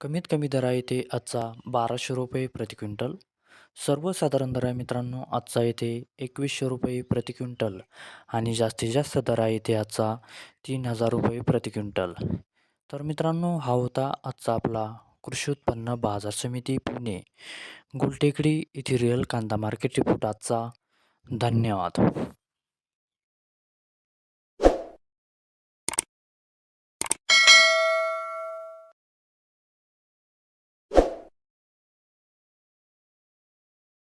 कमीत कमी दरा येते आजचा बाराशे रुपये प्रति क्विंटल. सर्वसाधारण दर आहे मित्रांनो आजचा येथे एकवीसशे रुपये प्रति क्विंटल आणि जास्तीत जास्त दरा येते आजचा तीन हजार रुपये प्रति क्विंटल. तर मित्रांनो हा होता आजचा आपला कृषी उत्पन्न बाजार समिती पुणे. गुलटेकडी येथे रिअल कांदा मार्केट रिपोर्ट आजचा. धन्यवाद.